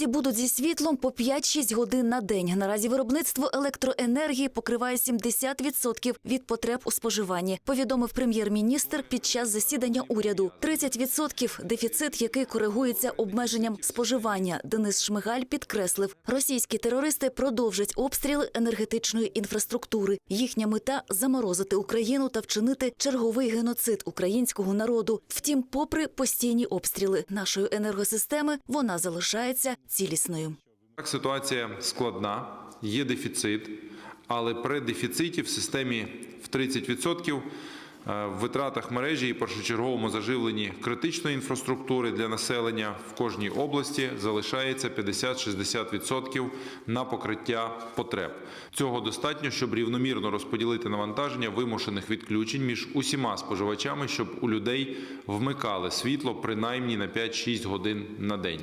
Вінниці будуть зі світлом по 5-6 годин на день. Наразі виробництво електроенергії покриває 70% від потреб у споживанні. Повідомив прем'єр-міністр під час засідання уряду. 30% – дефіцит, який коригується обмеженням споживання. Денис Шмигаль підкреслив, російські терористи продовжать обстріли енергетичної інфраструктури. Їхня мета заморозити Україну та вчинити черговий геноцид українського народу. Втім, попри постійні обстріли нашої енергосистеми, вона залишається цілісною. Так, ситуація складна, є дефіцит, але при дефіциті в системі в 30% е, в витратах мережі і першочерговому заживленні критичної інфраструктури для населення в кожній області залишається 50-60% на покриття потреб. Цього достатньо, щоб рівномірно розподілити навантаження вимушених відключень між усіма споживачами, щоб у людей вмикали світло принаймні на 5-6 годин на день.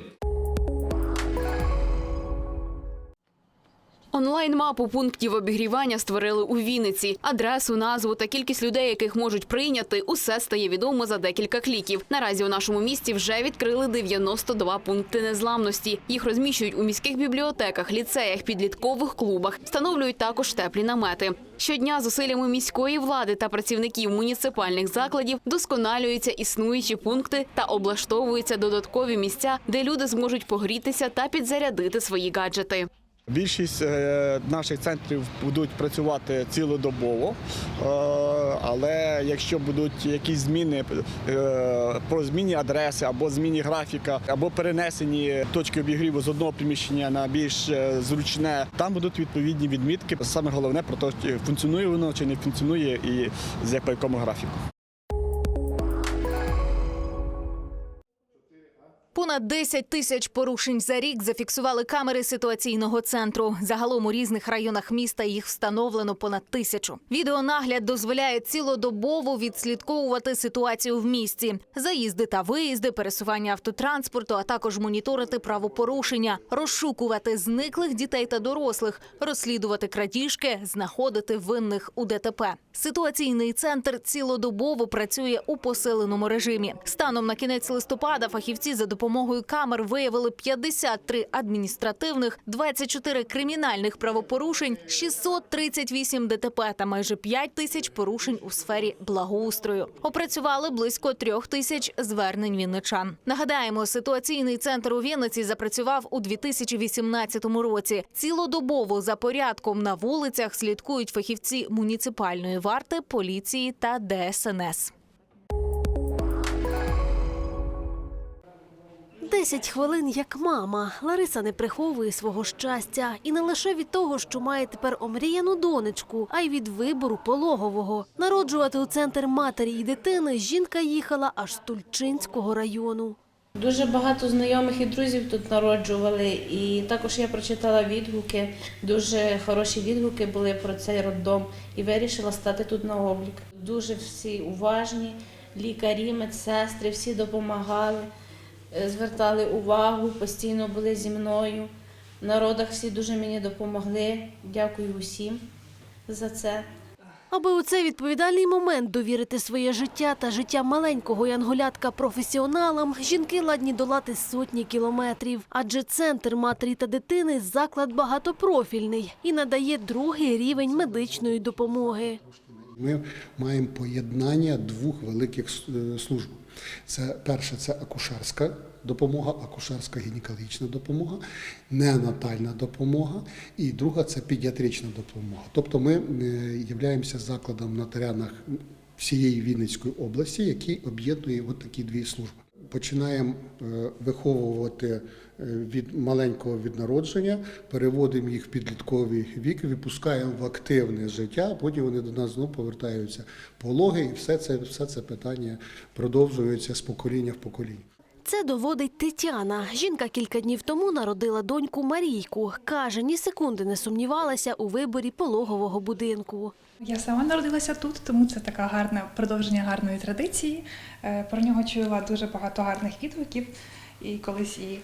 Онлайн-мапу пунктів обігрівання створили у Вінниці. Адресу, назву та кількість людей, яких можуть прийняти, усе стає відомо за декілька кліків. Наразі у нашому місті вже відкрили 92 пункти незламності. Їх розміщують у міських бібліотеках, ліцеях, підліткових клубах. Встановлюють також теплі намети. Щодня зусиллями міської влади та працівників муніципальних закладів досконалюються існуючі пункти та облаштовуються додаткові місця, де люди зможуть погрітися та підзарядити свої гаджети. Більшість е, наших центрів будуть працювати цілодобово, е, але якщо будуть якісь зміни е, про зміні адреси або зміні графіка, або перенесені точки обігріву з одного приміщення на більш зручне, там будуть відповідні відмітки. Саме головне про те, функціонує воно чи не функціонує, і з як- якому графіку. Понад 10 тисяч порушень за рік зафіксували камери ситуаційного центру. Загалом у різних районах міста їх встановлено понад тисячу. Відеонагляд дозволяє цілодобово відслідковувати ситуацію в місті, заїзди та виїзди, пересування автотранспорту, а також моніторити правопорушення, розшукувати зниклих дітей та дорослих, розслідувати крадіжки, знаходити винних у ДТП. Ситуаційний центр цілодобово працює у посиленому режимі. Станом на кінець листопада фахівці за допомогою камер виявили 53 адміністративних, 24 кримінальних правопорушень, 638 ДТП та майже 5 тисяч порушень у сфері благоустрою. Опрацювали близько трьох тисяч звернень вінничан. Нагадаємо, ситуаційний центр у Вінниці запрацював у 2018 році. Цілодобово за порядком на вулицях слідкують фахівці муніципальної варти, поліції та ДСНС. Десять хвилин як мама. Лариса не приховує свого щастя. І не лише від того, що має тепер омріяну донечку, а й від вибору пологового. Народжувати у центр матері і дитини жінка їхала аж з Тульчинського району. Дуже багато знайомих і друзів тут народжували, і також я прочитала відгуки. Дуже хороші відгуки були про цей роддом і вирішила стати тут на облік. Дуже всі уважні, лікарі, медсестри, всі допомагали, звертали увагу, постійно були зі мною. В народах всі дуже мені допомогли. Дякую усім за це. Аби у цей відповідальний момент довірити своє життя та життя маленького янголятка професіоналам, жінки ладні долати сотні кілометрів. Адже центр матері та дитини заклад багатопрофільний і надає другий рівень медичної допомоги. Ми маємо поєднання двох великих е, служб. Це перше це акушерська допомога, акушерська гінекологічна допомога, неонатальна допомога, і друга це педіатрична допомога. Тобто ми е, являємося закладом на теренах всієї Вінницької області, який об'єднує от такі дві служби. Починаємо е, виховувати е, від маленького від народження, переводимо їх в підлітковий вік, випускаємо в активне життя, потім вони до нас знову повертаються пологи, і все це, все це питання продовжується з покоління в покоління. Це доводить Тетяна. Жінка кілька днів тому народила доньку Марійку. Каже, ні секунди не сумнівалася у виборі пологового будинку. Я сама народилася тут, тому це така гарне продовження гарної традиції. Е, Про нього чула дуже багато гарних відгуків. І колись і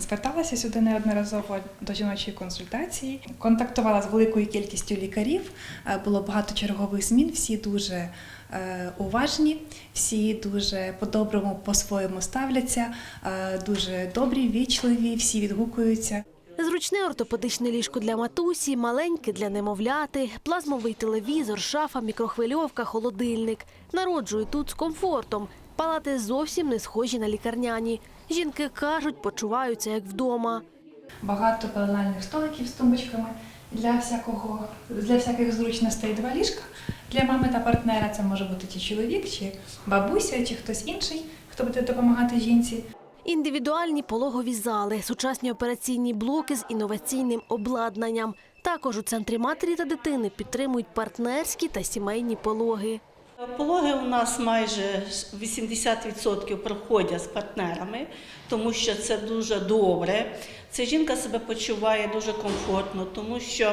зверталася сюди неодноразово до жіночої консультації, контактувала з великою кількістю лікарів. е, Було багато чергових змін. Всі дуже уважні, всі дуже по-доброму по-своєму ставляться, е, дуже добрі, вічливі, всі відгукуються. Зручне ортопедичне ліжко для матусі, маленьке для немовляти, плазмовий телевізор, шафа, мікрохвильовка, холодильник. Народжують тут з комфортом. Палати зовсім не схожі на лікарняні. Жінки кажуть, почуваються як вдома. Багато пеленальних столиків з тумбочками для всякого для всяких зручностей два ліжка. Для мами та партнера це може бути чи чоловік, чи бабуся, чи хтось інший, хто буде допомагати жінці. Індивідуальні пологові зали, сучасні операційні блоки з інноваційним обладнанням. Також у центрі матері та дитини підтримують партнерські та сімейні пологи. Пологи у нас майже 80% проходять з партнерами, тому що це дуже добре. Ця жінка себе почуває дуже комфортно, тому що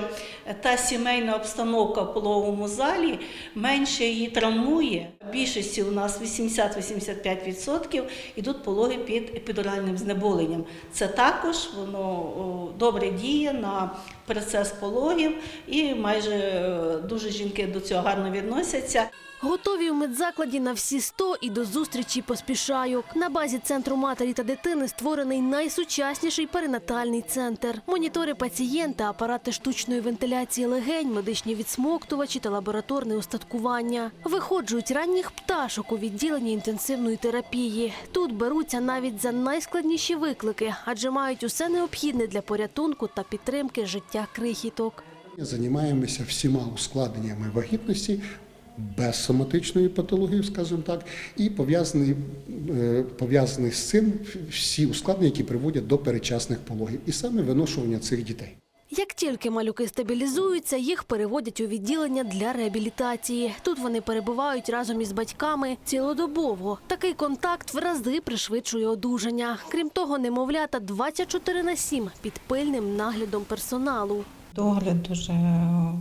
та сімейна обстановка в пологовому залі менше її травмує. Більшості у нас 80-85% йдуть пологи під епідуральним знеболенням. Це також воно добре діє на процес пологів, і майже е, дуже жінки до цього гарно відносяться. Готові у медзакладі на всі 100 і до зустрічі поспішаю. На базі центру матері та дитини створений найсучасніший перинатальний центр. Монітори пацієнта, апарати штучної вентиляції легень, медичні відсмоктувачі та лабораторне устаткування. Виходжують ранніх пташок у відділенні інтенсивної терапії. Тут беруться навіть за найскладніші виклики, адже мають усе необхідне для порятунку та підтримки життя крихіток. Займаємося всіма ускладненнями вагітності. Без соматичної патології, скажімо так, і пов'язані, е, пов'язані з цим всі ускладнення, які приводять до перечасних пологів, і саме виношування цих дітей. Як тільки малюки стабілізуються, їх переводять у відділення для реабілітації. Тут вони перебувають разом із батьками цілодобово. Такий контакт в рази пришвидшує одужання. Крім того, немовлята 24 на 7 під пильним наглядом персоналу. Догляд дуже е,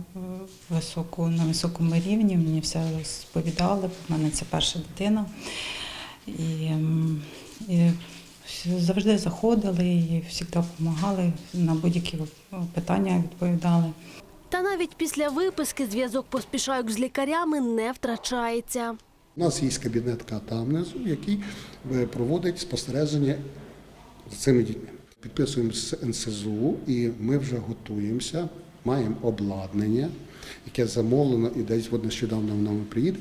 високо, на високому рівні. Мені все розповідали. У мене це перша дитина. І, і завжди заходили і завжди допомагали, на будь-які питання відповідали. Та навіть після виписки зв'язок поспішайок з лікарями не втрачається. У нас є кабінет там внизу, який е, проводить спостереження за цими дітьми. Підписуємо з НСЗУ і ми вже готуємося, маємо обладнання, яке замовлено і десь от нещодавно воно приїде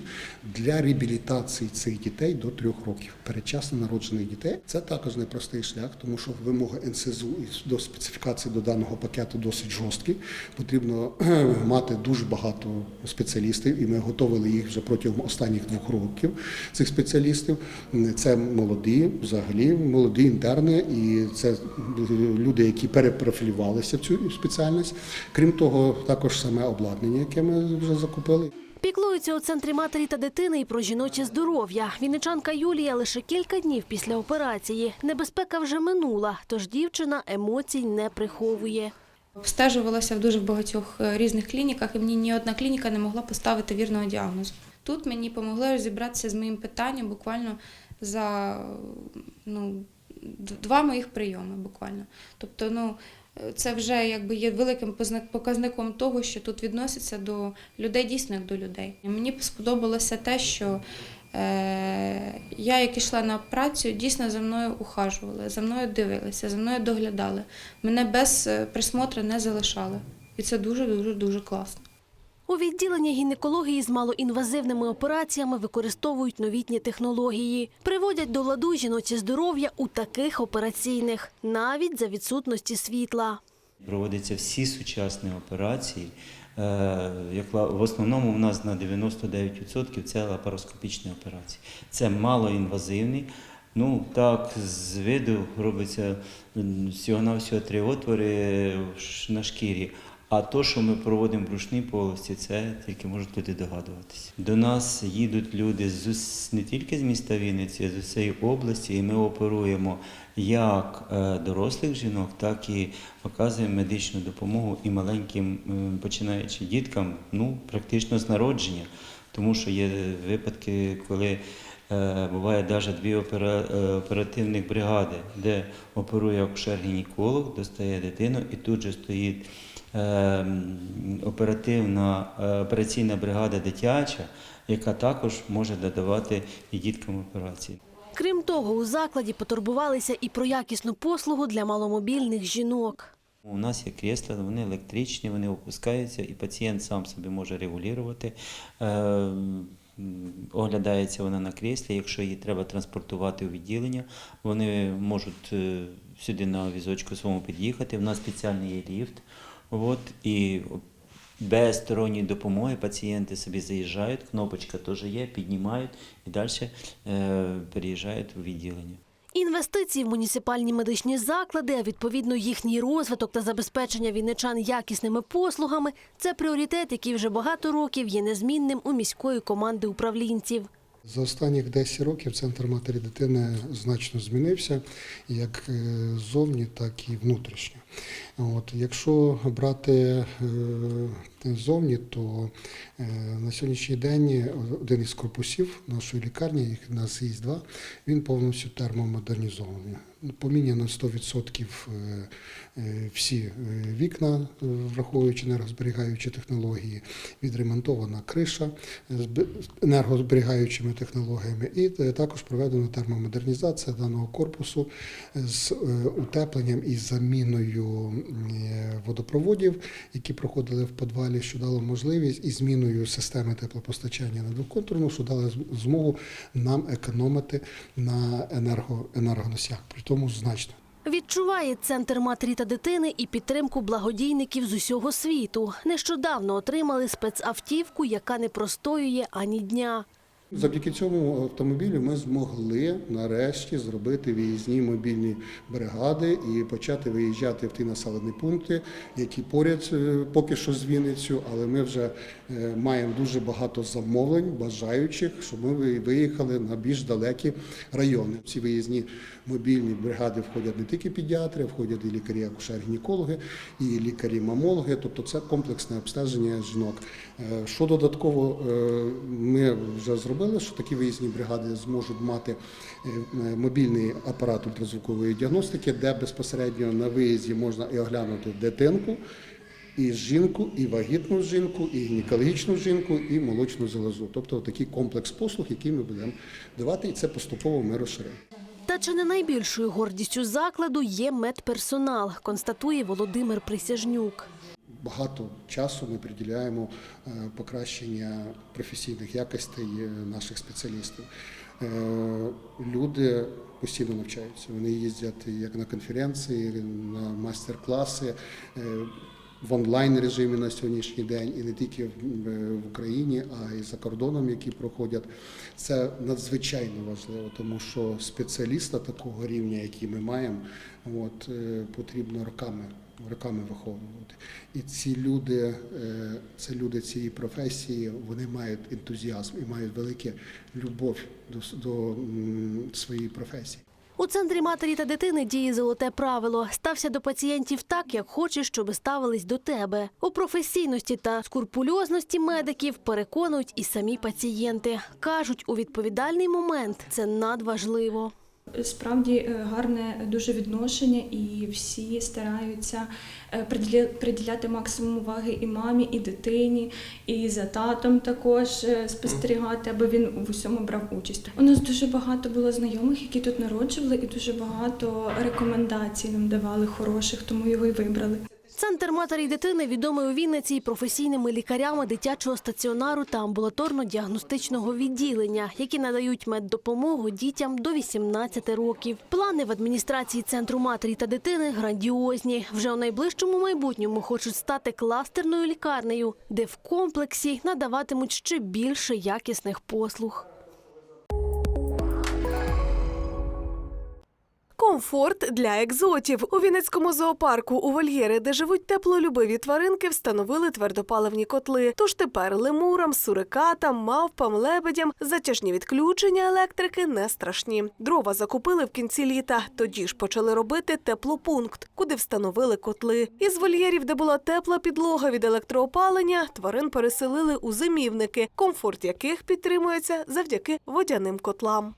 для реабілітації цих дітей до трьох років. Передчасно народжених дітей. Це також непростий шлях, тому що вимоги НСЗУ і до специфікації до даного пакету досить жорсткі. Потрібно мати дуже багато спеціалістів, і ми готували їх вже протягом останніх двох років. Цих спеціалістів це молоді, взагалі молоді інтерни, і це люди, які перепрофілювалися в цю спеціальність. Крім того, також саме обладнання, яке ми вже закупили. Піклуються у центрі матері та дитини і про жіноче здоров'я. Вінничанка Юлія лише кілька днів після операції. Небезпека вже минула, тож дівчина емоцій не приховує. Обстежувалася в дуже багатьох е, різних клініках, і мені ні одна клініка не могла поставити вірного діагнозу. Тут мені допомогли розібратися з моїм питанням буквально за ну, два моїх прийоми. Буквально. Тобто, ну, це вже якби є великим показником того, що тут відносяться до людей дійсно як до людей. Мені сподобалося те, що е, я, як ішла на працю, дійсно за мною ухажували, за мною дивилися, за мною доглядали. Мене без е, присмотру не залишали. І це дуже дуже дуже класно. У відділенні гінекології з малоінвазивними операціями використовують новітні технології. Приводять до ладу жіноче здоров'я у таких операційних, навіть за відсутності світла. Проводяться всі сучасні операції. Е, В основному у нас на 99% це лапароскопічні операції. Це малоінвазивні. Ну так, з виду робиться м, всього-навсього три отвори на шкірі. А то, що ми проводимо в ручній полості, це тільки можуть люди догадуватися. До нас їдуть люди з не тільки з міста Вінниці, а з усієї області, і ми оперуємо як е, дорослих жінок, так і оказуємо медичну допомогу і маленьким, починаючи діткам, ну практично з народження. Тому що є випадки, коли е, буває навіть дві опера- е, оперативних бригади, де оперує акушер-гінеколог, достає дитину і тут же стоїть е, оперативна е, операційна бригада дитяча, яка також може додавати і діткам операції. Крім того, у закладі потурбувалися і про якісну послугу для маломобільних жінок. У нас є крісла, вони електричні, вони опускаються, і пацієнт сам собі може регулювати. Е, Оглядається вона на кріслі. Якщо її треба транспортувати у відділення, вони можуть е, сюди на візочку своєму під'їхати. У нас спеціальний є ліфт. От, і без сторонньої допомоги пацієнти собі заїжджають, кнопочка теж є, піднімають і далі е, переїжджають у відділення. Інвестиції в муніципальні медичні заклади, а відповідно їхній розвиток та забезпечення вінничан якісними послугами це пріоритет, який вже багато років є незмінним у міської команди управлінців. За останніх 10 років центр матері дитини значно змінився як е, ззовні, так і внутрішньо. От, якщо брати е, ззовні, то е, на сьогоднішній день один із корпусів нашої лікарні, їх у нас є два, він повністю термомодернізований. Поміняно 100% е, всі вікна, враховуючи енергозберігаючі технології, відремонтована криша з енергозберігаючими технологіями, і також проведена термомодернізація даного корпусу з утепленням і заміною водопроводів, які проходили в підвалі, що дало можливість і зміною системи теплопостачання на двоконтурну, що дало змогу нам економити на енерго, енергоносіях, при тому значно. Відчуває центр матері та дитини і підтримку благодійників з усього світу. Нещодавно отримали спецавтівку, яка не простоює ані дня. Завдяки цьому автомобілю ми змогли нарешті зробити виїзні мобільні бригади і почати виїжджати в ті населені пункти, які поряд е, поки що з Вінницю, але ми вже е, маємо дуже багато замовлень, бажаючих, щоб ми виїхали на більш далекі райони. Ці виїзні мобільні бригади входять не тільки педіатри, входять і лікарі акушер-гінекологи, і лікарі-мамологи, тобто це комплексне обстеження жінок. Е, Що додатково ми вже зробили, що такі виїзні бригади зможуть мати е, е, мобільний апарат ультразвукової діагностики, де безпосередньо на виїзді можна і оглянути дитинку, і жінку, і вагітну жінку, і гінекологічну жінку, і молочну залозу. Тобто такий комплекс послуг, який ми будемо давати, і це поступово ми розширяємо. Та чи не найбільшою гордістю закладу є медперсонал, констатує Володимир Присяжнюк. Багато часу ми приділяємо е, покращення професійних якостей е, наших спеціалістів. Е, Люди постійно навчаються. Вони їздять як на конференції, на майстер-класи. В онлайн режимі на сьогоднішній день і не тільки в Україні, а й за кордоном, які проходять. Це надзвичайно важливо, тому що спеціаліста такого рівня, який ми маємо, от, потрібно роками роками виховувати. І ці люди, е, це люди цієї професії, вони мають ентузіазм і мають велику любов до, до своєї професії. У центрі матері та дитини діє золоте правило: стався до пацієнтів так, як хочеш, щоб ставились до тебе. У професійності та скурпульозності медиків переконують і самі пацієнти. кажуть, у відповідальний момент це надважливо. Справді е, гарне дуже відношення, і всі стараються е, приділяти максимум уваги і мамі, і дитині, і за татом також е, спостерігати, аби він в усьому брав участь. У нас дуже багато було знайомих, які тут народжували, і дуже багато рекомендацій нам давали хороших, тому його і вибрали. Центр матері й дитини відомий у Вінниці і професійними лікарями дитячого стаціонару та амбулаторно-діагностичного відділення, які надають меддопомогу дітям до 18 років. Плани в адміністрації центру матері та дитини грандіозні. Вже у найближчому майбутньому хочуть стати кластерною лікарнею, де в комплексі надаватимуть ще більше якісних послуг. Комфорт для екзотів у Вінницькому зоопарку у вольєри, де живуть теплолюбиві тваринки, встановили твердопаливні котли. Тож тепер лемурам, сурикатам, мавпам, лебедям затяжні відключення електрики не страшні. Дрова закупили в кінці літа. Тоді ж почали робити теплопункт, куди встановили котли. Із вольєрів, де була тепла підлога від електроопалення, тварин переселили у зимівники, комфорт яких підтримується завдяки водяним котлам.